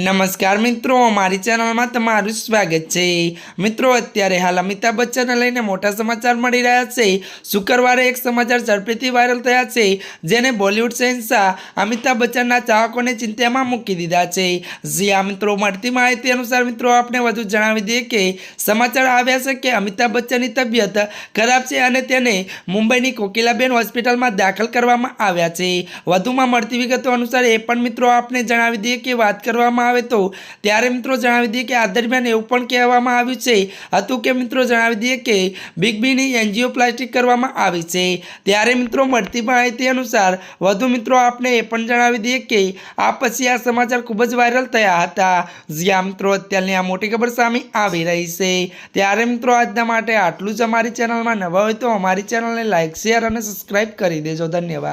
નમસ્કાર મિત્રો, મારી ચેનલમાં તમારું સ્વાગત છે. મિત્રો, અત્યારે હાલ અમિતાભ બચ્ચનને લઈને મોટા સમાચાર મળી રહ્યા છે. શુક્રવારે એક સમાચાર ઝડપીથી વાયરલ થયા છે, જેને બોલિવૂડ શહેનશાહ અમિતાભ બચ્ચનના ચાહકોને ચિંતામાં મૂકી દીધા છે. જી આ મિત્રો, મળતી માહિતી અનુસાર મિત્રો આપણે વધુ જણાવી દઈએ કે સમાચાર આવ્યા છે કે અમિતાભ બચ્ચનની તબિયત ખરાબ છે અને તેને મુંબઈની કોકિલાબેન હોસ્પિટલમાં દાખલ કરવામાં આવ્યા છે. વધુમાં મળતી વિગતો અનુસાર એ પણ મિત્રો, આપને જણાવી દઈએ કે વાત કરવામાં આવે તો? ત્યારે મિત્રો જણાવી દઈએ કે આ દરમિયાન એવું પણ કહેવામાં આવ્યું છે, હતું કે મિત્રો જણાવી દઈએ કે બિગ બીની એન્જિયોપ્લાસ્ટિક કરવામાં આવી છે. ત્યારે મિત્રો મળતી માહિતી અનુસાર વધુ મિત્રો આપણે એ પણ જણાવી દઈએ કે આ પછી આ સમાચાર ખૂબ જ વાયરલ થયા હતા. જ્યાં મિત્રો અત્યારની આ મોટી ખબર સામે આવી રહી છે. ત્યારે મિત્રો આજના માટે આટલું જ અમારી ચેનલમાં નવા હોય તો અમારી ચેનલને લાઇક શેર અને સબસ્ક્રાઈબ કરી દેજો. ધન્યવાદ.